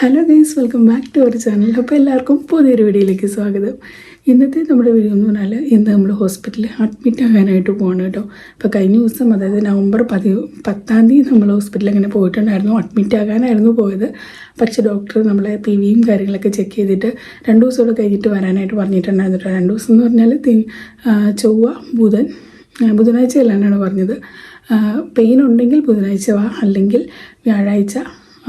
Hello guys welcome back to our channel അപ്പോൾ എല്ലാവർക്കും പുതിയൊരു വീഡിയോയിലേക്ക് സ്വാഗതം. ഇന്നത്തെ നമ്മുടെ വീഡിയോ എന്ന് പറഞ്ഞാൽ ഇന്ന് നമ്മൾ ഹോസ്പിറ്റലിൽ അഡ്മിറ്റ് ആകാനായിട്ട് പോകണം കേട്ടോ. അപ്പോൾ കഴിഞ്ഞ ദിവസം അതായത് നവംബർ പതി പത്താം തീയതി നമ്മൾ ഹോസ്പിറ്റലിൽ അങ്ങനെ പോയിട്ടുണ്ടായിരുന്നു. അഡ്മിറ്റ് ആകാനായിരുന്നു പോയത്. പക്ഷേ ഡോക്ടർ നമ്മളെ പി വിയും കാര്യങ്ങളൊക്കെ ചെക്ക് ചെയ്തിട്ട് രണ്ട് ദിവസം കൂടെ കഴിഞ്ഞിട്ട് വരാനായിട്ട് പറഞ്ഞിട്ടുണ്ടായിരുന്നു കേട്ടോ. രണ്ട് ദിവസം എന്ന് പറഞ്ഞാൽ ചൊവ്വ ബുധൻ ബുധനാഴ്ച അല്ലാണ്ടാണ് പറഞ്ഞത്. പെയിൻ ഉണ്ടെങ്കിൽ ബുധനാഴ്ച വാ. അല്ലെങ്കിൽ വ്യാഴാഴ്ച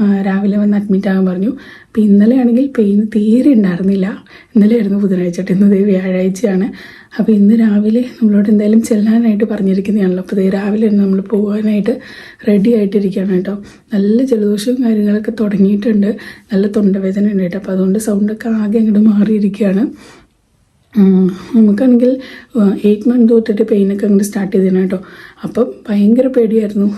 രാവിലെ വന്ന് അഡ്മിറ്റ് ആകാൻ പറഞ്ഞു. അപ്പോൾ ഇന്നലെ ആണെങ്കിൽ പെയിൻ തീരെ ഉണ്ടായിരുന്നില്ല. ഇന്നലെ ആയിരുന്നു ബുധനാഴ്ച ഇന്ന് വ്യാഴാഴ്ചയാണ്. അപ്പോൾ ഇന്ന് രാവിലെ നമ്മളോട് എന്തായാലും ചെല്ലാനായിട്ട് പറഞ്ഞിരിക്കുന്നതാണല്ലോ. അപ്പോൾ ദേ രാവിലെ നമ്മൾ പോകാനായിട്ട് റെഡി ആയിട്ടിരിക്കുകയാണ് കേട്ടോ. നല്ല ജലദോഷവും കാര്യങ്ങളൊക്കെ തുടങ്ങിയിട്ടുണ്ട്. നല്ല തൊണ്ടവേദന ഉണ്ട് കേട്ടോ. അപ്പോൾ അതുകൊണ്ട് സൗണ്ടൊക്കെ ആകെ അങ്ങോട്ട് മാറിയിരിക്കുകയാണ്. നമുക്കാണെങ്കിൽ എയ്റ്റ് മന്ത് തൊട്ടിട്ട് പെയിനൊക്കെ അങ്ങോട്ട് സ്റ്റാർട്ട് ചെയ്തിരുന്നു കേട്ടോ അപ്പം ഭയങ്കര പേടിയായിരുന്നു.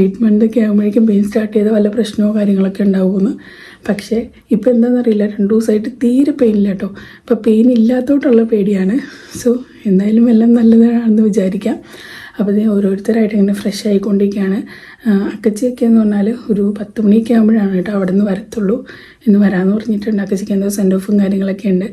എയ്റ്റ് മന്ത് ഒക്കെ ആകുമ്പോഴേക്കും പെയിൻ സ്റ്റാർട്ട് ചെയ്ത വല്ല പ്രശ്നമോ കാര്യങ്ങളൊക്കെ ഉണ്ടാവുമെന്ന്. പക്ഷേ ഇപ്പം എന്താണെന്നറിയില്ല രണ്ട് ദിവസമായിട്ട് തീരെ പെയിനില്ല കേട്ടോ ഇപ്പം പെയിൻ ഇല്ലാത്തോട്ടുള്ള പേടിയാണ്. സോ എന്തായാലും എല്ലാം നല്ലതാണെന്ന് വിചാരിക്കാം. അപ്പോൾ ഇത് ഓരോരുത്തരായിട്ട് ഇങ്ങനെ ഫ്രഷ് ആയിക്കൊണ്ടിരിക്കുകയാണ്. അക്കച്ചിയൊക്കെ എന്ന് പറഞ്ഞാൽ ഒരു പത്ത് മണിയൊക്കെ ആകുമ്പോഴാണ് കേട്ടോ അവിടെ നിന്ന് വരത്തുള്ളൂ എന്ന് വരാമെന്ന് പറഞ്ഞിട്ടുണ്ട്. അക്കച്ചിക്ക് എന്തോ സെൻഡ് ഓഫും കാര്യങ്ങളൊക്കെ ഉണ്ട്.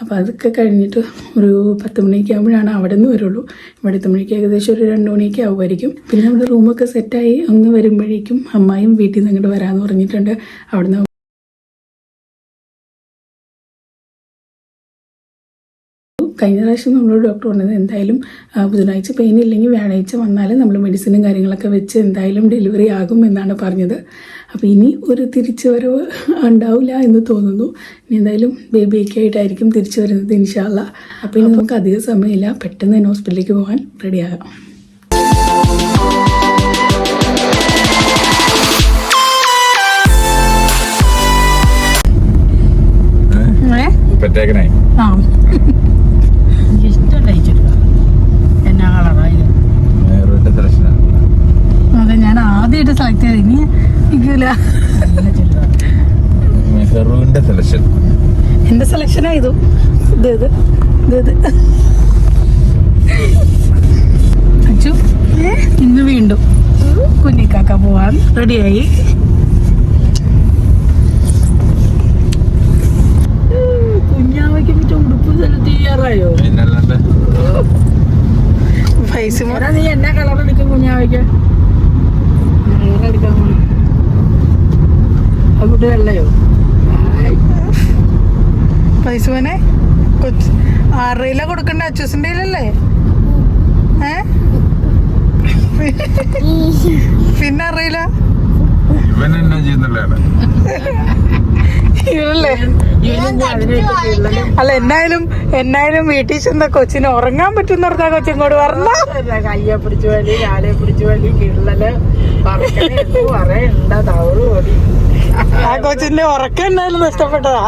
അപ്പോൾ അതൊക്കെ കഴിഞ്ഞിട്ട് ഒരു പത്ത് മണിയൊക്കെ ആകുമ്പോഴാണ് അവിടെ നിന്ന് വരുള്ളൂ. ഇവിടെ എത്തുമ്പോഴേക്കും ഏകദേശം ഒരു രണ്ട് മണിയൊക്കെ ആവുമായിരിക്കും. പിന്നെ നമ്മുടെ റൂമൊക്കെ സെറ്റായി ഒന്ന് വരുമ്പോഴേക്കും അമ്മായും വീട്ടിൽ നിന്ന് ഇങ്ങോട്ട് വരാമെന്ന് പറഞ്ഞിട്ടുണ്ട്. അവിടുന്ന് കഴിഞ്ഞ പ്രാവശ്യം നമ്മളോട് ഡോക്ടർ പറഞ്ഞത് എന്തായാലും ബുധനാഴ്ച പെയിൻ ഇല്ലെങ്കിൽ വ്യാഴാഴ്ച വന്നാൽ നമ്മൾ മെഡിസിനും കാര്യങ്ങളൊക്കെ വെച്ച് എന്തായാലും ഡെലിവറി ആകും എന്നാണ് പറഞ്ഞത്. അപ്പോൾ ഇനി ഒരു തിരിച്ചു വരവ് ഉണ്ടാവില്ല എന്ന് തോന്നുന്നു. ഇനി എന്തായാലും ബേബിയൊക്കെ ആയിട്ടായിരിക്കും തിരിച്ചു വരുന്നത് ഇൻഷാല്ല അപ്പോൾ ഇനി നമുക്ക് അധികം സമയമില്ല. പെട്ടെന്ന് തന്നെ ഹോസ്പിറ്റലിലേക്ക് പോകാൻ റെഡിയാകാം പറ്റേക്കണേ ആ ഇഷ്ടമല്ല ഈ ചുരിദാർ എന്നാ കളറായി നേരിട്ട് സെലക്ഷനാണ് അതെ ഞാൻ ആദ്യമായിട്ട് സെലക്ട് ചെയ്ത് ഇനി നിൽക്കൂല മെഹറുവിന്റെ സെലക്ഷൻ എന്റെ സെലക്ഷൻ ആയതു ഇത്. ഇത് ഇത് അച്ചു ഇന്ന് വീണ്ടും കുഞ്ഞിക്കാക്ക പോവാൻ റെഡിയായി. കുഞ്ഞാവയ്ക്ക് പറ്റിയ ഉടുപ്പ് ചെയ്യാറായോ പിന്നല്ലാണ്ട് പൈസ നീ എന്നാ കളർ എടുക്കും കുഞ്ഞാവയ്ക്ക്? കളർ എടുക്കാൻ കുട്ടി വെള്ളയോ പൈസ മോനെ ആറരയില കൊടുക്കണ്ട അച്ചൂസിന്റെ കയ്യിലല്ലേ ഏ? പിന്നെ അറിയില്ല ഇവൻ എന്നാ ചെയ്യുന്നുള്ളതാണ് ഇല്ലല്ലേ? അല്ല എന്നായാലും എന്നായാലും വീട്ടിൽ ചെന്ന കൊച്ചിന് ഉറങ്ങാൻ പറ്റുന്ന പറഞ്ഞാ കൊച്ചിങ്ങോട് പറഞ്ഞ കയ്യെ പിടിച്ചു വലി കാലെ പിടിച്ചു വലി കിള്ളൽ ആ കൊച്ചിന്റെ ഉറക്കം എന്നായാലും നഷ്ടപ്പെട്ടതാ.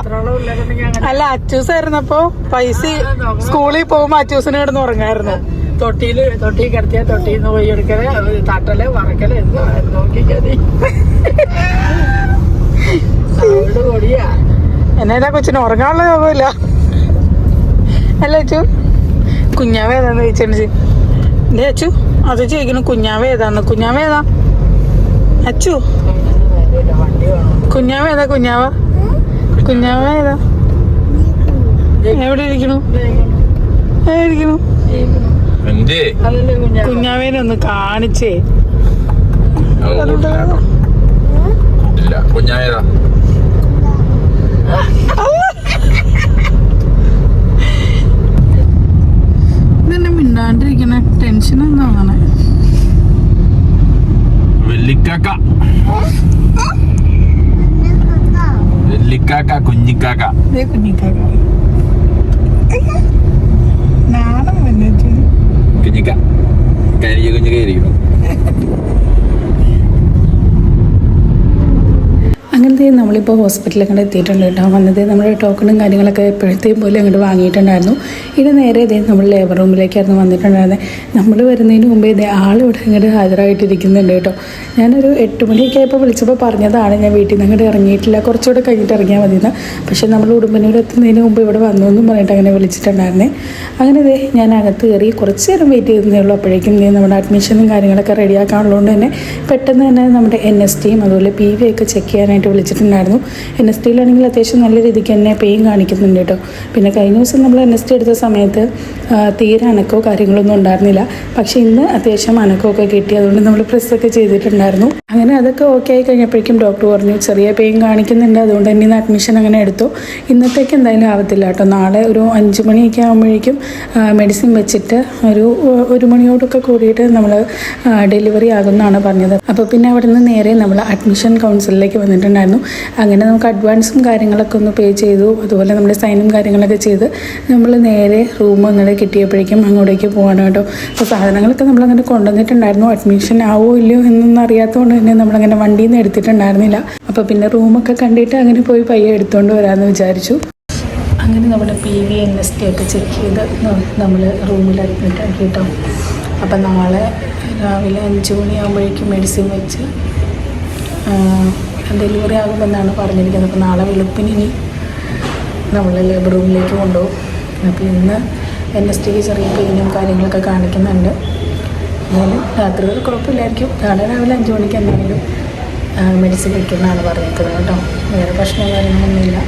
അല്ല അച്ചൂസ് ആയിരുന്നപ്പോ പൈസ സ്കൂളിൽ പോകുമ്പോ അച്ചൂസിന് കിടന്ന് ഉറങ്ങായിരുന്നു. തൊട്ടിയിൽ തൊട്ടി കിടത്തിയ തൊട്ടിന്ന് പോയി എടുക്കൽ തട്ടൽ വറക്കൽ എന്ത് നോക്കിക്കതി എന്നാ കൊച്ചിന് ഉറങ്ങാനുള്ള യോഗമില്ല അല്ല അച്ചു? കുഞ്ഞാവ് ഏതാന്ന് ചോദിച്ചു ഡേ അച്ചു അത് ചോദിക്കുന്നു കുഞ്ഞാവ് ഏതാന്ന്? കുഞ്ഞാവ് ഏതാ? അച്ചു? കുഞ്ഞാവ് ഏതാ കുഞ്ഞാവ? കുഞ്ഞാവ ഏതാ? എവിടെ ഇരിക്കണു എവിടെ ഇരിക്കണു കുഞ്ഞാവേനെ ഒന്ന് കാണിച്ചേ. ഇല്ല കുഞ്ഞായതാ ഇതെന്നെ മിണ്ടാണ്ടിരിക്കണ. ടെൻഷൻ എന്താണ് വെല്ലിക്കാക്ക വെല്ലിക്കാക്ക കുഞ്ഞിക്കാക്ക. കുഞ്ഞിക്കാക്ക. കുഞ്ഞിക്ക. കുഞ്ഞിക്ക ഇരിക്കുന്നു അങ്ങനത്തെ നമ്മളിപ്പോൾ ഹോസ്പിറ്റലിൽ കണ്ട് എത്തിയിട്ടുണ്ട് കേട്ടോ. വന്നത് നമ്മുടെ ടോക്കണും കാര്യങ്ങളൊക്കെ എപ്പോഴത്തെയും പോലെ അങ്ങോട്ട് വാങ്ങിയിട്ടുണ്ടായിരുന്നു. ഇത് നേരെ ഇതേ നമ്മൾ ലേബർ റൂമിലേക്കായിരുന്നു വന്നിട്ടുണ്ടായിരുന്നത് നമ്മൾ വരുന്നതിന് മുമ്പേ ഇതേ ആളിവിടെ അങ്ങോട്ട് ഹാജരായിട്ടിരിക്കുന്നുണ്ട് കേട്ടോ. ഞാനൊരു എട്ട് മണിയൊക്കെ ആയപ്പോൾ വിളിച്ചപ്പോൾ പറഞ്ഞതാണ് ഞാൻ വീട്ടിൽ നിന്ന് അങ്ങോട്ട് ഇറങ്ങിയിട്ടില്ല. കുറച്ചുകൂടെ കഴിഞ്ഞിട്ട് ഇറങ്ങിയാൽ മതിയെന്ന് പക്ഷേ നമ്മൾ ഉടുമ്പനൂർ എത്തുന്നതിന് മുമ്പ് ഇവിടെ വന്നു എന്നും പറഞ്ഞിട്ട് അങ്ങനെ വിളിച്ചിട്ടുണ്ടായിരുന്നേ. അങ്ങനെ ഇതേ ഞാൻ അകത്ത് കയറി കുറച്ച് നേരം വെയിറ്റ് ചെയ്തതേ ഉള്ളൂ. അപ്പോഴേക്കും നമ്മുടെ അഡ്മിഷനും കാര്യങ്ങളൊക്കെ റെഡിയാക്കാനുള്ളതുകൊണ്ട് തന്നെ പെട്ടെന്ന് തന്നെ നമ്മുടെ എൻ എസ് ടിയും അതുപോലെ പി വി ഒക്കെ ചെക്ക് ചെയ്യാനായിട്ട് ചെയ്യാനായിട്ട് വിളിച്ചിട്ടുണ്ടായിരുന്നു. എൻ എസ് ടിയിലാണെങ്കിൽ അത്യാവശ്യം നല്ല രീതിക്ക് തന്നെ പെയിൻ കാണിക്കുന്നുണ്ട് കേട്ടോ. പിന്നെ കഴിഞ്ഞ ദിവസം നമ്മൾ എൻ എസ് ടി എടുത്ത സമയത്ത് തീരെ അനക്കോ കാര്യങ്ങളൊന്നും ഉണ്ടായിരുന്നില്ല. പക്ഷേ ഇന്ന് അത്യാവശ്യം അനക്കമൊക്കെ കിട്ടി. അതുകൊണ്ട് നമ്മൾ പ്രസ്സൊക്കെ ചെയ്തിട്ടുണ്ടായിരുന്നു. അങ്ങനെ അതൊക്കെ ഓക്കെ ആയി കഴിഞ്ഞപ്പോഴേക്കും ഡോക്ടർ പറഞ്ഞു ചെറിയ പെയിൻ കാണിക്കുന്നുണ്ട്. അതുകൊണ്ട് തന്നെ ഇന്ന് അഡ്മിഷൻ അങ്ങനെ എടുത്തു. ഇന്നത്തേക്ക് എന്തായാലും ആവത്തില്ല കേട്ടോ. നാളെ ഒരു അഞ്ച് മണിയൊക്കെ ആകുമ്പോഴേക്കും മെഡിസിൻ വെച്ചിട്ട് ഒരു ഒരു മണിയോടൊക്കെ കൂടിയിട്ട് നമ്മൾ ഡെലിവറി ആകുമെന്നാണ് പറഞ്ഞത്. അപ്പോൾ പിന്നെ അവിടെ നിന്ന് നേരെ നമ്മൾ അഡ്മിഷൻ കൗൺസിലിലേക്ക് വന്നിട്ടുണ്ടായിരുന്നു അങ്ങനെ നമുക്ക് അഡ്വാൻസും കാര്യങ്ങളൊക്കെ ഒന്ന് പേ ചെയ്തു. അതുപോലെ നമ്മുടെ സൈനും കാര്യങ്ങളൊക്കെ ചെയ്ത് നമ്മൾ നേരെ റൂം അങ്ങനെ കിട്ടിയപ്പോഴേക്കും അങ്ങോട്ടേക്ക് പോവാണ് കേട്ടോ. അപ്പോൾ സാധനങ്ങളൊക്കെ നമ്മളങ്ങനെ കൊണ്ടുവന്നിട്ടുണ്ടായിരുന്നു. അഡ്മിഷൻ ആവോ ഇല്ലയോ എന്നൊന്നും അറിയാത്തതുകൊണ്ട് തന്നെ നമ്മളങ്ങനെ വണ്ടിയിൽ നിന്ന് എടുത്തിട്ടുണ്ടായിരുന്നില്ല. അപ്പോൾ പിന്നെ റൂമൊക്കെ കണ്ടിട്ട് അങ്ങനെ പോയി പയ്യെ എടുത്തുകൊണ്ട് വരാമെന്ന് വിചാരിച്ചു. അങ്ങനെ നമ്മുടെ P V N S T ഒക്കെ ചെക്ക് ചെയ്ത് നമ്മൾ റൂമിൽ അഡ്മിറ്റ് ആക്കി കേട്ടോ. അപ്പം നാളെ രാവിലെ അഞ്ച് മണിയാകുമ്പോഴേക്കും മെഡിസിൻ വെച്ച് ഡെലിവറി ആകുമെന്നാണ് പറഞ്ഞിരിക്കുന്നത്. അപ്പോൾ നാളെ വെളുപ്പിന് ഇനി നമ്മൾ ലേബർ റൂമിലേക്ക് കൊണ്ടുപോകും. അപ്പോൾ ഇന്ന് എൻ എസ് ടിക്ക് ചെറിയ പെയിനും കാര്യങ്ങളൊക്കെ കാണിക്കുന്നുണ്ട്. എന്നാലും രാത്രി ഒരു കുഴപ്പമില്ലായിരിക്കും. നാളെ രാവിലെ അഞ്ച് മണിക്ക് എന്തായാലും മെഡിസിൻ കഴിക്കുന്നതാണ് പറഞ്ഞിരിക്കുന്നത് കേട്ടോ. വേറെ പ്രശ്നം കാര്യങ്ങളൊന്നുമില്ല.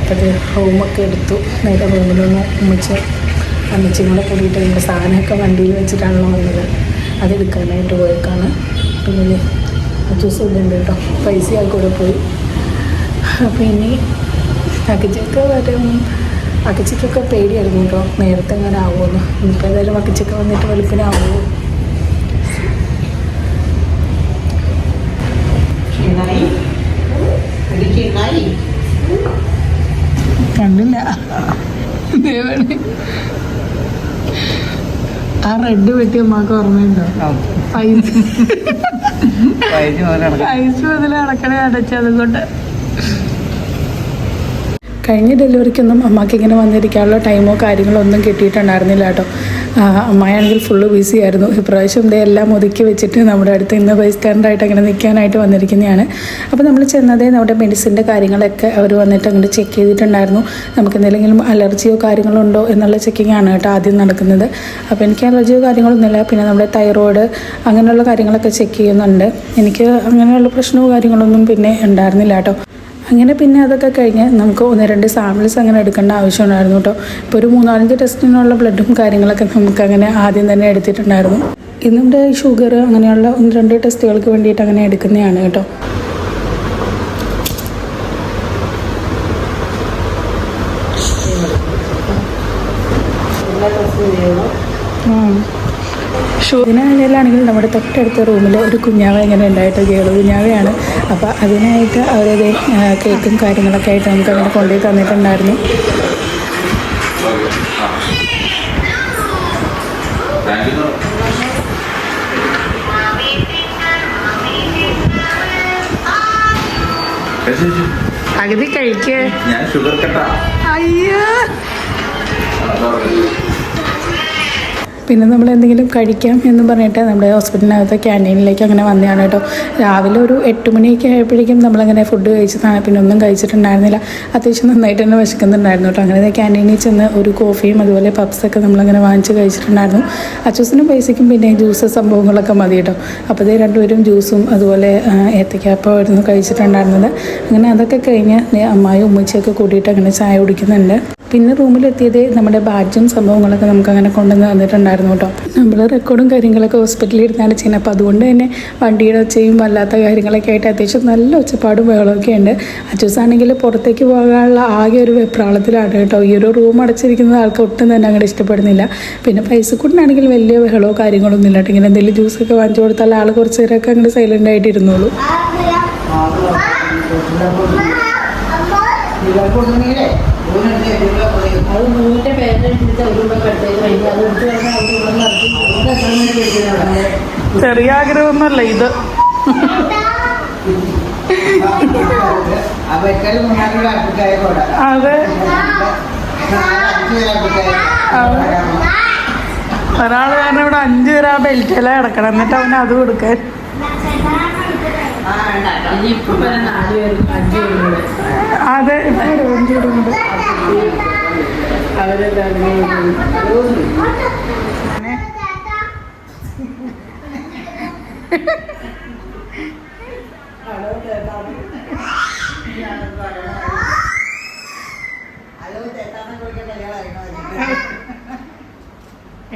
അപ്പോൾ റൂമൊക്കെ എടുത്തു. നേരെ റൂമിലൊന്ന് ഉമ്മിച്ച് അമ്മച്ചും കൂടെ കൂടിയിട്ട് സാധനമൊക്കെ വണ്ടിയിൽ വെച്ചിട്ടാണല്ലോ വന്നത്. അതെടുക്കാനായിട്ട് പോയേക്കാണ്. പിന്നെ ജ്യൂസ് ഉണ്ട് കേട്ടോ. പൈസ ആ കൂടെ പോയി. അപ്പോൾ ഇനി അക്കിച്ചൊക്കെ വരും. അക്കിച്ചക്കൊക്കെ പേടിയായിരുന്നു കേട്ടോ. നേരത്തെ എങ്ങനെ ആവുമെന്ന് ഇനിയിപ്പോൾ ഏതായാലും അക്കിച്ചൊക്കെ വന്നിട്ട് വെളുപ്പിനാവുമോ കണ്ടില്ല. ആ റെഡ് വെട്ടി അമ്മയ്ക്ക് ഓർമ്മയുണ്ടോ? പൈസ. പൈസ മുതൽ അടക്കണേ. കൊണ്ട്. കഴിഞ്ഞ ഡെലിവറിക്കൊന്നും അമ്മയ്ക്ക് ഇങ്ങനെ വന്നിരിക്കാനുള്ള ടൈമോ കാര്യങ്ങളോ ഒന്നും കിട്ടിയിട്ടുണ്ടായിരുന്നില്ല കേട്ടോ. അമ്മയാണെങ്കിൽ ഫുള്ള് ബിസി ആയിരുന്നു. ഇപ്രാവശ്യം ഇതേ എല്ലാം ഒതുക്കി വെച്ചിട്ട് നമ്മുടെ അടുത്ത് ഇന്ന് ബൈസ്റ്റാൻഡറായിട്ട് അങ്ങനെ നിൽക്കാനായിട്ട് വന്നിരിക്കുന്നതാണ്. അപ്പോൾ നമ്മൾ ചെന്നതേ നമ്മുടെ മെഡിസിന്റെ കാര്യങ്ങളൊക്കെ അവർ വന്നിട്ട് അങ്ങോട്ട് ചെക്ക് ചെയ്തിട്ടുണ്ടായിരുന്നു. നമുക്ക് എന്തെങ്കിലും അലർജിയോ കാര്യങ്ങളോ ഉണ്ടോ എന്നുള്ള ചെക്കിംഗ് ആണ് കേട്ടോ ആദ്യം നടക്കുന്നത്. അപ്പോൾ എനിക്ക് അലർജിയോ കാര്യങ്ങളൊന്നുമില്ല. പിന്നെ നമ്മുടെ തൈറോയ്ഡ് അങ്ങനെയുള്ള കാര്യങ്ങളൊക്കെ ചെക്ക് ചെയ്യുന്നുണ്ട്. എനിക്ക് അങ്ങനെയുള്ള പ്രശ്നമോ കാര്യങ്ങളൊന്നും പിന്നെ ഉണ്ടായിരുന്നില്ല കേട്ടോ. അങ്ങനെ പിന്നെ അതൊക്കെ കഴിഞ്ഞ് നമുക്ക് ഒന്ന് രണ്ട് സാമ്പിൾസ് അങ്ങനെ എടുക്കേണ്ട ആവശ്യമുണ്ടായിരുന്നു കേട്ടോ. ഇപ്പോൾ ഒരു മൂന്നാലഞ്ച് ടെസ്റ്റിനുള്ള ബ്ലഡും കാര്യങ്ങളൊക്കെ നമുക്ക് അങ്ങനെ ആദ്യം തന്നെ എടുത്തിട്ടുണ്ടായിരുന്നു. ഇന്നിവിടെ ഷുഗർ അങ്ങനെയുള്ള ഒന്ന് രണ്ട് ടെസ്റ്റുകൾക്ക് വേണ്ടിയിട്ട് അങ്ങനെ എടുക്കുന്നതാണ് കേട്ടോ. ഷൂവിനാണെങ്കിലും നമ്മുടെ തൊട്ടടുത്ത റൂമിൽ ഒരു കുഞ്ഞാവ ഇങ്ങനെ ഉണ്ടായിട്ട് കേളു. കുഞ്ഞാവയാണ് അപ്പോൾ അതിനായിട്ട് അവരത് കേക്കും കാര്യങ്ങളൊക്കെ ആയിട്ട് നമുക്ക് അങ്ങനെ കൊണ്ടുപോയി തന്നിട്ടുണ്ടായിരുന്നു. പകുതി കഴിക്കേ. ഞാൻ ഷുഗർ കട്ടാ. അയ്യോ. പിന്നെ നമ്മൾ എന്തെങ്കിലും കഴിക്കാം എന്ന് പറഞ്ഞിട്ട് നമ്മുടെ ഹോസ്പിറ്റലിനകത്ത് ക്യാന്റീനിലേക്ക് അങ്ങനെ വന്നതാണ് കേട്ടോ. രാവിലെ ഒരു എട്ട് മണിയൊക്കെ ആയപ്പോഴേക്കും നമ്മളങ്ങനെ ഫുഡ് കഴിച്ചതാണ്. പിന്നെ ഒന്നും കഴിച്ചിട്ടുണ്ടായിരുന്നില്ല. അത്യാവശ്യം നന്നായിട്ട് തന്നെ വിശക്കുന്നുണ്ടായിരുന്നു കേട്ടോ. അങ്ങനെ ക്യാന്റീനിൽ ചെന്ന് ഒരു കോഫിയും അതുപോലെ പപ്സൊക്കെ നമ്മളങ്ങനെ വാങ്ങിച്ച് കഴിച്ചിട്ടുണ്ടായിരുന്നു. അച്ചൂസിനും പൈസയ്ക്കും പിന്നെ ജ്യൂസ് സംഭവങ്ങളൊക്കെ മതി കേട്ടോ. അപ്പോൾ ഇതേ രണ്ടുപേരും ജ്യൂസും അതുപോലെ ഏത്തക്കാപ്പമായിരുന്നു കഴിച്ചിട്ടുണ്ടായിരുന്നത്. അങ്ങനെ അതൊക്കെ കഴിഞ്ഞ് അമ്മായി ഉമ്മച്ചിയൊക്കെ കൂട്ടിയിട്ട് അങ്ങനെ ചായ കുടിക്കുന്നുണ്ട്. പിന്നെ റൂമിലെത്തിയത് നമ്മുടെ ബാഡ്ജും സംഭവങ്ങളൊക്കെ നമുക്ക് അങ്ങനെ കൊണ്ടുവന്ന് തന്നിട്ടുണ്ടായിരുന്നു. കേട്ടോ നമ്മൾ റെക്കോർഡും കാര്യങ്ങളൊക്കെ ഹോസ്പിറ്റലിൽ ഇരുന്നാണ് ചെയ്യുന്നത് അപ്പോൾ അതുകൊണ്ട് തന്നെ വണ്ടിയുടെ ഒച്ചയും വല്ലാത്ത കാര്യങ്ങളൊക്കെ ആയിട്ട് അത്യാവശ്യം നല്ല ഒച്ചപ്പാടും ബഹളമൊക്കെ ഉണ്ട് അച്ചൂസാണെങ്കിൽ പുറത്തേക്ക് പോകാനുള്ള ആകെ ഒരു വെപ്രാളത്തിലാണ് കേട്ടോ ഈ ഒരു റൂം അടച്ചിരിക്കുന്നത് ആൾക്ക് ഒട്ടും തന്നെ അങ്ങോട്ട് ഇഷ്ടപ്പെടുന്നില്ല പിന്നെ പൈസ കൂടിനാണെങ്കിൽ വലിയ ബഹളമോ കാര്യങ്ങളൊന്നും ഇല്ല ഇങ്ങനെ എന്തെങ്കിലും ജ്യൂസൊക്കെ വാങ്ങിച്ചു കൊടുത്താൽ ആൾ കുറച്ച് നേരമൊക്കെ അങ്ങോട്ട് സൈലന്റ് ആയിട്ട് ഇരുന്നോളൂ അത് എടുത്ത് ഇവിടെ നടത്തി എടുക്കുന്നത് ചെറിയ ആഗ്രഹമൊന്നുമല്ല ഇത്. അതെ. ഒരാൾ കാരണം ഇവിടെ അഞ്ചു പേര് ആ ബെൽറ്റില കിടക്കണം. എന്നിട്ട് അവന് അത് കൊടുക്കാൻ. അതെ ഇപ്പൊ അഞ്ച് പേരുണ്ട് അറിയണമല്ലോ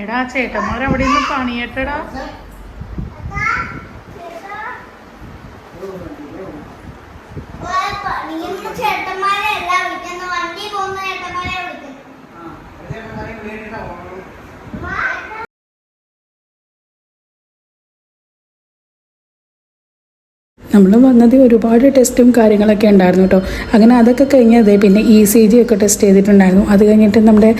എടാ ചേട്ടന്മാർ അവിടെ നിന്ന് പണിയട്ടടാ. ഒരു നമ്മൾ വന്നത് ഒരുപാട് ടെസ്റ്റും കാര്യങ്ങളൊക്കെ ഉണ്ടായിരുന്നു കേട്ടോ. അങ്ങനെ അതൊക്കെ കഴിഞ്ഞത് പിന്നെ ഇ സി ജി ഒക്കെ ടെസ്റ്റ് ചെയ്തിട്ടുണ്ടായിരുന്നു. അത് കഴിഞ്ഞിട്ട് നമ്മുടെ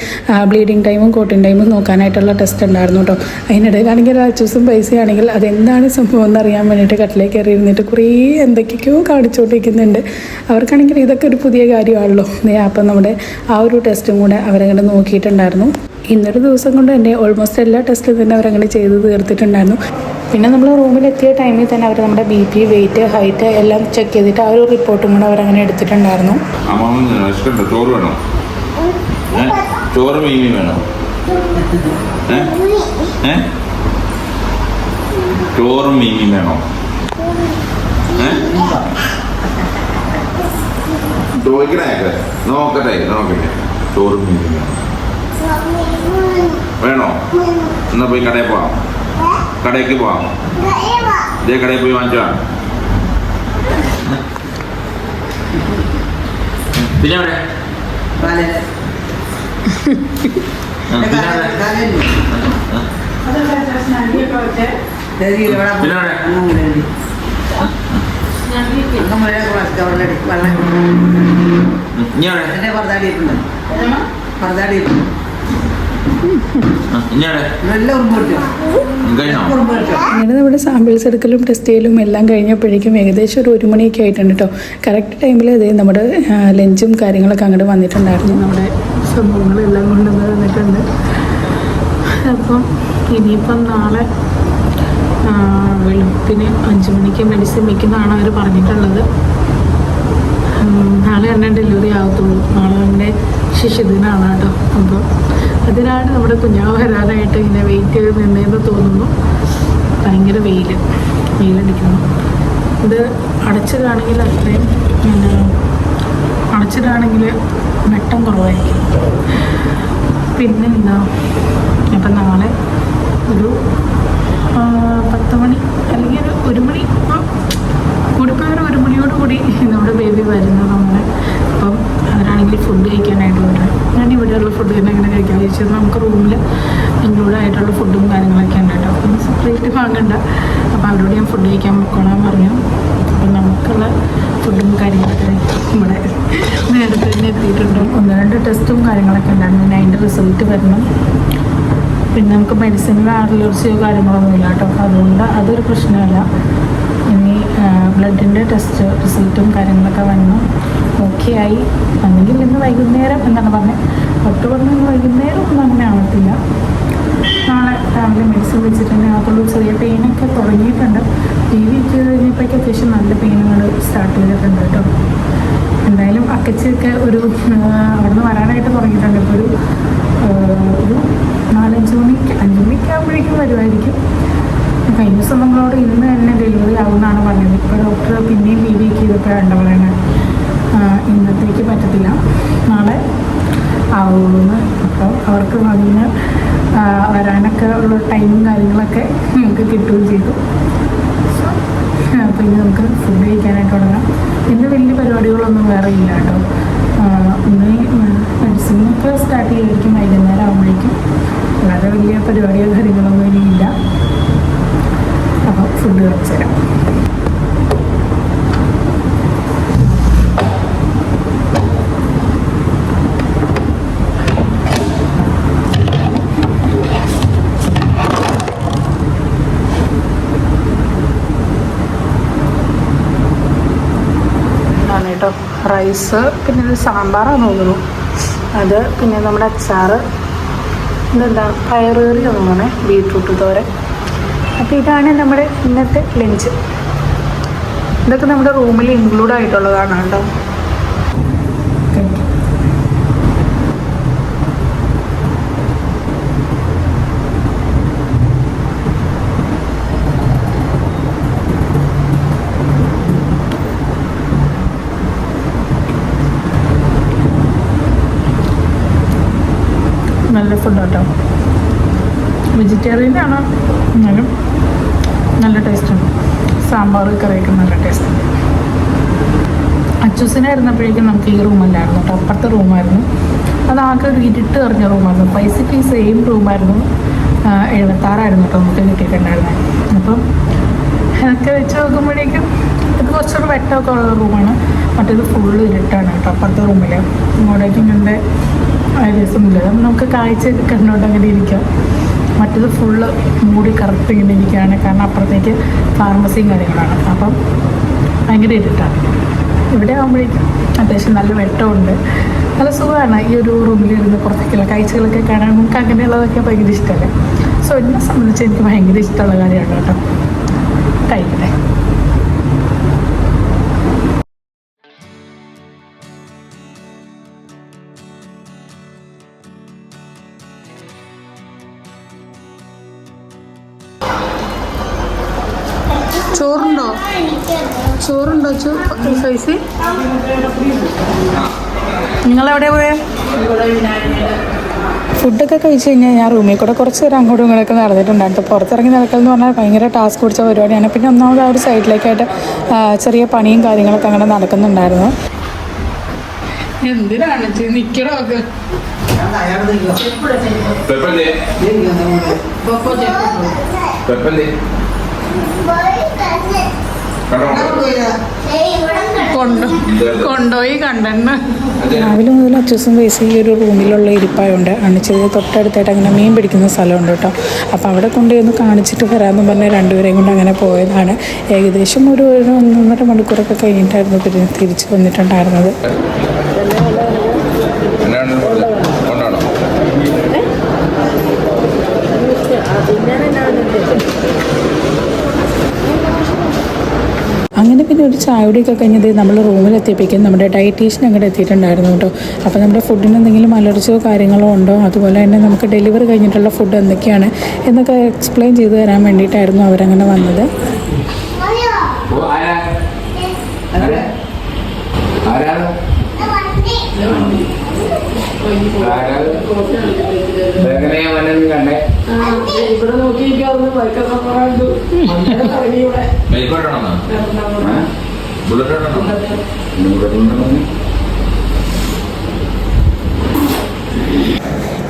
ബ്ലീഡിങ് ടൈമും കോട്ടിംഗ് ടൈമും നോക്കാനായിട്ടുള്ള ടെസ്റ്റ് ഉണ്ടായിരുന്നു കേട്ടോ. അതിനിടയിലാണെങ്കിൽ രാജൂസും പൈസയാണെങ്കിൽ അതെന്താണ് സംഭവം എന്ന് അറിയാൻ വേണ്ടിയിട്ട് കട്ടിലേക്ക് കയറി ഇരുന്നിട്ട് കുറേ എന്തൊക്കെയൊക്കെയോ കാണിച്ചുകൊണ്ടിരിക്കുന്നുണ്ട്. അവർക്കാണെങ്കിൽ ഇതൊക്കെ ഒരു പുതിയ കാര്യമാണല്ലോ. അപ്പം നമ്മുടെ ആ ഒരു ടെസ്റ്റും കൂടെ അവരങ്ങനെ നോക്കിയിട്ടുണ്ടായിരുന്നു. ഇന്നൊരു ദിവസം കൊണ്ട് തന്നെ ഓൾമോസ്റ്റ് എല്ലാ ടെസ്റ്റും തന്നെ അവരങ്ങനെ ചെയ്ത് തീർത്തിട്ടുണ്ടായിരുന്നു. പിന്നെ നമ്മൾ റൂമിലെത്തിയ ടൈമിൽ തന്നെ അവർ നമ്മുടെ ബി പി വെയിറ്റ് ഹൈറ്റ് എല്ലാം ചെക്ക് ചെയ്തിട്ട് ആ ഒരു റിപ്പോർട്ടും കൂടെ അവരങ്ങനെ എടുത്തിട്ടുണ്ടായിരുന്നു. ചോറ് വേണോ. മീമി വേണോ? ചോറും മീനും വേണോ. ചോറും മീനും വേണോ. വേണോ? എന്നാ പോയി കടയിൽ പോവാം. കടയ്ക്ക് പോവാം. ഇതേ കടയിൽ പോയി വാങ്ങിച്ചോ. പിന്നെ എവിടെ പറഞ്ഞാടി പിന്നെ എവിടെ? അങ്ങനെ നമ്മുടെ സാമ്പിൾസ് എടുക്കലും ടെസ്റ്റ് ചെയ്യലും എല്ലാം കഴിഞ്ഞപ്പോഴേക്കും ഏകദേശം ഒരു ഒരു മണിയൊക്കെ ആയിട്ടുണ്ട് കേട്ടോ കറക്റ്റ് ടൈമിൽ അത് നമ്മുടെ ലഞ്ചും കാര്യങ്ങളൊക്കെ അങ്ങോട്ട് വന്നിട്ടുണ്ടായിരുന്നു നമ്മുടെ സംഭവങ്ങളെല്ലാം കൊണ്ടുവന്ന് വന്നിട്ടുണ്ട്. അപ്പം ഇനിയിപ്പം നാളെ ആ, വെളുപ്പിന് അഞ്ച് മണിക്ക് മെഡിസിൻ വയ്ക്കുന്നതാണ് അവർ പറഞ്ഞിട്ടുള്ളത്. നാളെ തന്നെ ഡെലിവറി ആകത്തുള്ളൂ നാളെ എന്റെ ശിശുദിനാണ് കേട്ടോ. അപ്പോൾ അതിനാണ് നമ്മുടെ കുഞ്ഞാവ് വരാനായിട്ട് ഇങ്ങനെ വെയിറ്റ് ചെയ്ത് നിന്നതെന്ന് തോന്നുന്നു. ഭയങ്കര വെയിൽ വെയിലടിക്കുന്നു. ഇത് അടച്ചതാണെങ്കിൽ അത്രയും പിന്നെ അടച്ചതാണെങ്കിൽ വെട്ടം കുറവായിരിക്കും. പിന്നെ എന്താ അപ്പം നാളെ ഒരു പത്ത് മണി അല്ലെങ്കിൽ ഒരു മണി ഇപ്പം കൊടുക്കാറ് ഒരു മണിയോടുകൂടി മണിയോട് കൂടി നമ്മുടെ ബേബി വരുന്നത് അവരാണെങ്കിൽ ഫുഡ് കഴിക്കാനായിട്ട് വരാം. ഞാൻ ഇവിടെയുള്ള ഫുഡ് തന്നെ അങ്ങനെ കഴിക്കാൻ ചോദിച്ചത് നമുക്ക് റൂമിൽ ഇൻക്ലൂഡ് ആയിട്ടുള്ള ഫുഡും കാര്യങ്ങളൊക്കെ ഉണ്ട് കേട്ടോ. അപ്പം സെപ്പറേറ്റ് വാങ്ങണ്ട. അപ്പോൾ അവരോട് ഞാൻ ഫുഡ് കഴിക്കാൻ പോകണമെന്ന് പറഞ്ഞു. അപ്പം നമുക്കുള്ള ഫുഡും കാര്യങ്ങളൊക്കെ ഇവിടെ നേരത്തെ തന്നെ എത്തിയിട്ടുണ്ട്. ഒന്ന് രണ്ട് ടെസ്റ്റും കാര്യങ്ങളൊക്കെ ഉണ്ടായിരുന്നു പിന്നെ അതിന്റെ റിസൾട്ട് വരണം. പിന്നെ നമുക്ക് മെഡിസിനിൽ അലർജിയോ കാര്യങ്ങളൊന്നും ഇല്ല കേട്ടോ. അപ്പോൾ അതുകൊണ്ട് അതൊരു പ്രശ്നമല്ല. ബ്ലഡിന്റെ ടെസ്റ്റ് റിസൾട്ടും കാര്യങ്ങളൊക്കെ വന്നു. ഓക്കെ ആയി. അല്ലെങ്കിൽ ഇന്ന് വൈകുന്നേരം എന്നാണ് പറഞ്ഞത് ഡോക്ടർ പറഞ്ഞു ഇന്ന് വൈകുന്നേരം ഒന്നും അങ്ങനെ ആവത്തില്ല. നാളെ രാവിലെ മെഡിസിൻ വെച്ചിട്ടുണ്ടെങ്കിൽ അതുള്ള ചെറിയ പെയിനൊക്കെ തുടങ്ങിയിട്ടുണ്ട്. ടി വി ഇട്ട് കഴിഞ്ഞപ്പോഴേക്ക് അത്യാവശ്യം നല്ല പെയിനുകൾ സ്റ്റാർട്ട് ചെയ്തിട്ടുണ്ട് കേട്ടോ. എന്തായാലും അക്കച്ചൊക്കെ ഒരു അവിടെ നിന്ന് വരാനായിട്ട് തുടങ്ങിയിട്ടുണ്ട് ഇപ്പോൾ ഒരു ആ, ഒരു നാലഞ്ച് മണിക്ക് അഞ്ച് മണിക്ക് ആകുമ്പോഴേക്കും വരുമായിരിക്കും കഴിഞ്ഞ ദിവസം നമ്മളോട് ഇന്ന് തന്നെ ഡെലിവറി ആകുമെന്നാണ് പറഞ്ഞത്. ഇപ്പോൾ ഡോക്ടർ പിന്നെയും ലീവ് ചെയ്തപ്പോഴാണ് എന്താ പറയുന്നത് ഇന്നത്തേക്ക് പറ്റത്തില്ല. നാളെ ആവുള്ളൂ അപ്പോൾ അവർക്ക് ആ, വരാനൊക്കെ ഉള്ള ടൈമും കാര്യങ്ങളൊക്കെ നമുക്ക് കിട്ടുകയും ചെയ്തു. അപ്പോൾ ഇനി നമുക്ക് ഫുഡ് കഴിക്കാനായിട്ട് തുടങ്ങാം. ഇന്ന് വലിയ പരിപാടികളൊന്നും വേറെ ഇല്ല കേട്ടോ. ഇന്ന് മെഡിസിനൊക്കെ സ്റ്റാർട്ട് ചെയ്തിരിക്കും വൈകുന്നേരം ആകുമ്പോഴേക്കും വളരെ വലിയ പരിപാടിയോ കാര്യങ്ങളൊന്നും ഇനിയില്ല. അപ്പോൾ ഫുഡ് കഴിച്ചു തരാം. റൈസ് പിന്നെ ഇത് സാമ്പാറാണ് തോന്നുന്നു. അത് പിന്നെ നമ്മുടെ അച്ചാറ്. ഇതെന്താ? പയറുകറി തോന്നുന്നേ. ബീട്രൂട്ട് തോരൻ. അപ്പോൾ ഇതാണ് നമ്മുടെ ഇന്നത്തെ ലഞ്ച് ഇതൊക്കെ നമ്മുടെ റൂമിൽ ഇൻക്ലൂഡ് ആയിട്ടുള്ളതാണ് കേട്ടോ. നല്ല ഫുഡ് കേട്ടോ വെജിറ്റേറിയൻ ആണോ? അച്ചൂസിനായിരുന്നപ്പോഴേക്കും നമുക്ക് ഈ റൂമല്ലായിരുന്നു. കേട്ടോ അപ്പുറത്തെ റൂമായിരുന്നു. അത് ആകെ ഒരു ഇരുട്ട് അറിഞ്ഞ റൂമായിരുന്നു. പൈസയ്ക്ക് സെയിം റൂമായിരുന്നു. എഴുപത്താറായിരുന്നു കേട്ടോ നമുക്ക് കിട്ടിയിട്ടുണ്ടായിരുന്നത് അപ്പം അതൊക്കെ വെച്ച് നോക്കുമ്പോഴേക്കും ഇത് കുറച്ചുകൂടെ വെട്ടമൊക്കെ ഉള്ള റൂമാണ്. മറ്റേത് ഫുള്ള് ഇരുട്ടാണ് കേട്ടോ അപ്പുറത്തെ റൂമിൽ ഇങ്ങോട്ടേക്കും ഇങ്ങനത്തെ ഐഡിയസൊന്നുമില്ല അപ്പം നമുക്ക് കാഴ്ച കണ്ടുകൊണ്ട് അങ്ങനെ ഇരിക്കാം. മറ്റേത് ഫുള്ള് മൂടി കറുത്ത് ഇങ്ങനെ ഇരിക്കുകയാണ്. കാരണം അപ്പുറത്തേക്ക് ഫാർമസിയും കാര്യങ്ങളാണ്. അപ്പം ഭയങ്കര ഇരുട്ടാണ്. ഇവിടെ ആകുമ്പോഴേക്കും അത്യാവശ്യം നല്ല വെട്ടമുണ്ട്. നല്ല സുഖമാണ് ഈ ഒരു റൂമിലിരുന്ന് പുറത്തേക്കുള്ള കാഴ്ചകളൊക്കെ കാണാൻ. നമുക്ക് അങ്ങനെയുള്ളതൊക്കെ ഭയങ്കര ഇഷ്ടമല്ലേ? സോ എന്നെ സംബന്ധിച്ച് എനിക്ക് ഭയങ്കര ഇഷ്ടമുള്ള കാര്യമാണ് കേട്ടോ. കഴിക്കട്ടെ ചോറുണ്ടോ? ചോറുണ്ടോ ചോ സൈസ് നിങ്ങളെവിടെ പോയേ? ഫുഡൊക്കെ കഴിച്ച് കഴിഞ്ഞാൽ ഞാൻ റൂമിൽ കൂടെ കുറച്ച് നേരം അങ്ങോട്ടും ഇങ്ങോട്ടൊക്കെ നടന്നിട്ടുണ്ടായിരുന്നു പുറത്തിറങ്ങി നടക്കൽ എന്ന് പറഞ്ഞാൽ ഭയങ്കര ടാസ്ക് പിടിച്ച പരിപാടിയാണ്. പിന്നെ ഒന്നാമത് ആ ഒരു സൈഡിലേക്കായിട്ട് ചെറിയ പണിയും കാര്യങ്ങളൊക്കെ അങ്ങനെ നടക്കുന്നുണ്ടായിരുന്നു. എന്തിനാണ് പെപ്പല്ലേ? പെപ്പല്ലേ? കണ്ടെന്ന്. രാവിലെ മുതൽ അച്ഛസും വയസ്സും ഈ ഒരു റൂമിലുള്ള ഇരിപ്പായുണ്ട് അണിച്ചത് തൊട്ടടുത്തായിട്ട് അങ്ങനെ മീൻ പിടിക്കുന്ന സ്ഥലമുണ്ട് കേട്ടോ. അപ്പോൾ അവിടെ കൊണ്ടുവന്ന് കാണിച്ചിട്ട് വരാമെന്ന് പറഞ്ഞ് രണ്ടുപേരെയും കൊണ്ട് അങ്ങനെ പോയതാണ്. ഏകദേശം ഒരു ഒന്നൊന്നര മണിക്കൂറൊക്കെ കഴിഞ്ഞിട്ടായിരുന്നു തിരി തിരിച്ച് വന്നിട്ടുണ്ടായിരുന്നത് എന്നാണ് കൊണ്ടാണോ അങ്ങനെ പിന്നെ ഒരു ചായ കുടിയൊക്കെ കഴിഞ്ഞത് നമ്മൾ റൂമിലെത്തിയപ്പോഴേക്കും നമ്മുടെ ഡയറ്റീഷ്യൻ അങ്ങോട്ട് എത്തിയിട്ടുണ്ടായിരുന്നു കേട്ടോ. അപ്പോൾ നമ്മുടെ ഫുഡിന് എന്തെങ്കിലും അലർജിയോ കാര്യങ്ങളോ ഉണ്ടോ? അതുപോലെ തന്നെ നമുക്ക് ഡെലിവറി കഴിഞ്ഞിട്ടുള്ള ഫുഡ് എന്തൊക്കെയാണ്? എന്നൊക്കെ എക്സ്പ്ലെയിൻ ചെയ്തു തരാൻ വേണ്ടിയിട്ടായിരുന്നു അവരങ്ങനെ വന്നത്. ആരാണ് ആരാണ് എങ്ങനെയാ വന്നത് കണ്ടേ ഇവിടെ നോക്കിയിരിക്കാവുന്ന ബൈക്കൊക്കെ പറയാണ്ട് ബൈക്കോട്ടാണോ ബുള്ളറ്റ് ബുള്ളറ്റ്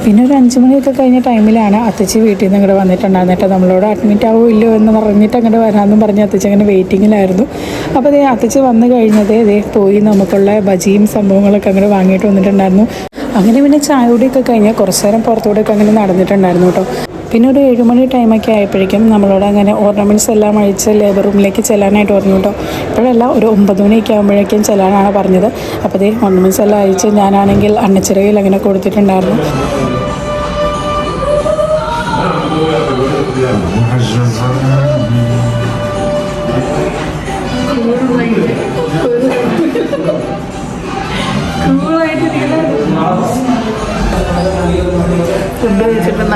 പിന്നെ ഒരു അഞ്ച് മണിയൊക്കെ കഴിഞ്ഞ ടൈമിലാണ് അത്തച്ചി വീട്ടിൽ നിന്ന് ഇങ്ങോട്ട് വന്നിട്ടുണ്ടായിരുന്നിട്ട് നമ്മളോട് അഡ്മിറ്റ് ആവോ ഇല്ലയോ എന്ന് പറഞ്ഞിട്ട് അങ്ങോട്ട് വരാമെന്നും പറഞ്ഞ് അത്തച്ചി അങ്ങനെ വെയിറ്റിങ്ങിലായിരുന്നു അപ്പോൾ അതേ അത്തച്ചി വന്നു കഴിഞ്ഞതേ അതേ പോയി നമുക്കുള്ള ബജിയും സംഭവങ്ങളൊക്കെ അങ്ങോട്ട് വാങ്ങിയിട്ട് വന്നിട്ടുണ്ടായിരുന്നു. അങ്ങനെ പിന്നെ ചായ കുടിയൊക്കെ കഴിഞ്ഞാൽ കുറച്ച് നേരം പുറത്തുകൂടെയൊക്കെ അങ്ങനെ നടന്നിട്ടുണ്ടായിരുന്നു കേട്ടോ. പിന്നെ ഒരു ഏഴുമണി ടൈമൊക്കെ ആയപ്പോഴേക്കും നമ്മളോട് അങ്ങനെ ഓർണമെന്റ്സ് എല്ലാം അഴിച്ച് ലേബർ റൂമിലേക്ക് ചെല്ലാനായിട്ട് പറഞ്ഞു കേട്ടോ. ഇപ്പോഴല്ല ഒരു ഒമ്പത് മണിയൊക്കെ ആകുമ്പോഴേക്കും ചെല്ലാനാണ് പറഞ്ഞത്. അപ്പോൾ അതേ ഓർണമെന്റ്സ് എല്ലാം അഴിച്ച് ഞാനാണെങ്കിൽ അണ്ണച്ചിറയിൽ അങ്ങനെ കൊടുത്തിട്ടുണ്ടായിരുന്നു.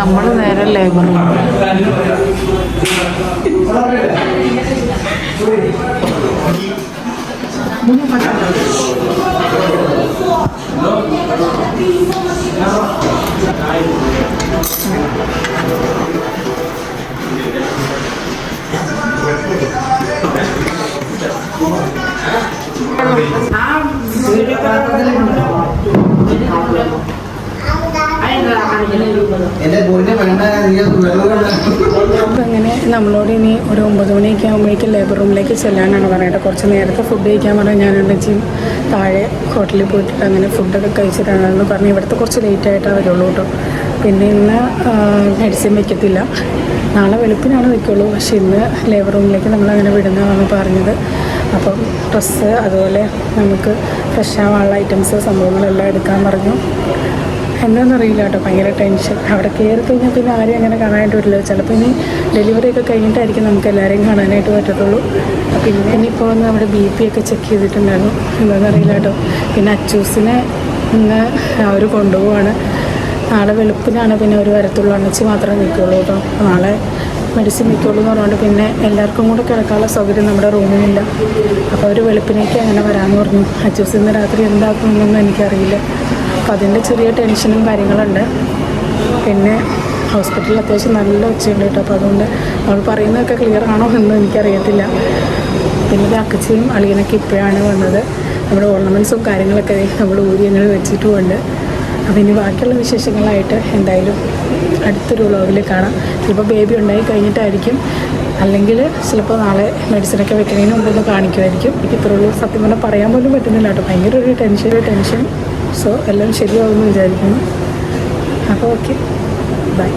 നമ്മൾ നേരെ ലേബർ എന്റെ പൊന്നെ വേണ്ട നീ വെള്ളം അപ്പം അങ്ങനെ നമ്മളോട് ഇനി ഒരു ഒമ്പത് മണിയൊക്കെ ആകുമ്പോഴേക്കും ലേബർ റൂമിലേക്ക് ചെല്ലാനാണ് പറയുന്നത്. കുറച്ച് നേരത്തെ ഫുഡ് കഴിക്കാൻ പറഞ്ഞാൽ ഞാൻ ഉണ്ടെങ്കിൽ താഴെ ഹോട്ടലിൽ പോയിട്ട് അങ്ങനെ ഫുഡൊക്കെ കഴിച്ചിട്ടാണെന്ന് പറഞ്ഞ് ഇവിടുത്തെ കുറച്ച് ലേറ്റ് ആയിട്ടാണ് വരുള്ളൂ കേട്ടോ. പിന്നെ ഇന്ന് മെഡിസിൻ വെക്കത്തില്ല. നാളെ വെളുപ്പിനാണ് വെക്കുള്ളൂ. പക്ഷെ ഇന്ന് ലേബർ റൂമിലേക്ക് നമ്മൾ അങ്ങനെ വിടുന്നതാണ് പറഞ്ഞത്. അപ്പം ഡ്രസ്സ് അതുപോലെ നമുക്ക് ഫ്രഷ് ആവാനുള്ള ഐറ്റംസ് സംഭവങ്ങളെല്ലാം എടുക്കാൻ പറഞ്ഞു. എന്താണെന്നറിയില്ല കേട്ടോ ഭയങ്കര ടെൻഷൻ അവിടെ കയറി കഴിഞ്ഞാൽ പിന്നെ ആരെയും അങ്ങനെ കാണാനായിട്ട് വരില്ല ചിലപ്പോൾ ഇനി ഡെലിവറി ഒക്കെ കഴിഞ്ഞിട്ടായിരിക്കും നമുക്ക് എല്ലാവരെയും കാണാനായിട്ട് പറ്റത്തുള്ളൂ. പിന്നെ ഇനിയിപ്പോൾ ഒന്ന് അവിടെ ബി പി ഒക്കെ ചെക്ക് ചെയ്തിട്ടുണ്ടായിരുന്നു. എന്താണെന്നറിയില്ല കേട്ടോ. പിന്നെ അച്ചൂസിനെ ഇന്ന് അവർ കൊണ്ടുപോവാണ്. നാളെ വെളുപ്പിനാണ് പിന്നെ ഒരു വരത്തുള്ളൂ. അണച്ച് മാത്രമേ നിൽക്കുള്ളൂ കേട്ടോ. നാളെ മെഡിസിൻ നിൽക്കുള്ളൂ എന്ന് പറഞ്ഞുകൊണ്ട് പിന്നെ എല്ലാവർക്കും കൂടെ കിടക്കാനുള്ള സൗകര്യം നമ്മുടെ റൂമിലില്ല. അപ്പോൾ ഒരു വെളുപ്പിനേക്ക് അങ്ങനെ വരാമെന്ന് പറഞ്ഞു. അച്ചൂസ് ഇന്ന് രാത്രി എന്താക്കുമെന്നൊന്നും എനിക്കറിയില്ല. അപ്പോൾ അതിന്റെ ചെറിയ ടെൻഷനും കാര്യങ്ങളുണ്ട്. പിന്നെ ഹോസ്പിറ്റലിൽ അത്യാവശ്യം നല്ല ഒച്ചയുണ്ട് കേട്ടോ. അപ്പോൾ അതുകൊണ്ട് അവൾ പറയുന്നതൊക്കെ ക്ലിയർ ആണോ എന്ന് എനിക്കറിയത്തില്ല. പിന്നെ ഇത് അക്കച്ചയും അളിയനൊക്കെ ഇപ്പോഴാണ് വന്നത്. നമ്മുടെ ഓർണമെന്റ്സും കാര്യങ്ങളൊക്കെ നമ്മൾ ഊരി അങ്ങനെ വെച്ചിട്ടുമുണ്ട് അപ്പോൾ ഇനി ബാക്കിയുള്ള വിശേഷങ്ങളായിട്ട് എന്തായാലും അടുത്തൊരു വ്ളോഗിൽ കാണാം. ചിലപ്പോൾ ബേബി ഉണ്ടായി കഴിഞ്ഞിട്ടായിരിക്കും. അല്ലെങ്കിൽ ചിലപ്പോൾ നാളെ മെഡിസിനൊക്കെ വെക്കുന്നതിന് മുമ്പ് ഒന്ന് കാണിക്കുമായിരിക്കും. എനിക്ക് ഇത്രയുള്ളൂ സത്യം പറഞ്ഞാൽ പറയാൻ പോലും പറ്റുന്നില്ല കേട്ടോ. ഭയങ്കര ഒരു ടെൻഷൻ ഒരു ടെൻഷൻ സോ എല്ലാം ശരിയാവുമെന്ന് വിചാരിക്കുന്നു. അപ്പോൾ ഓക്കെ ബൈ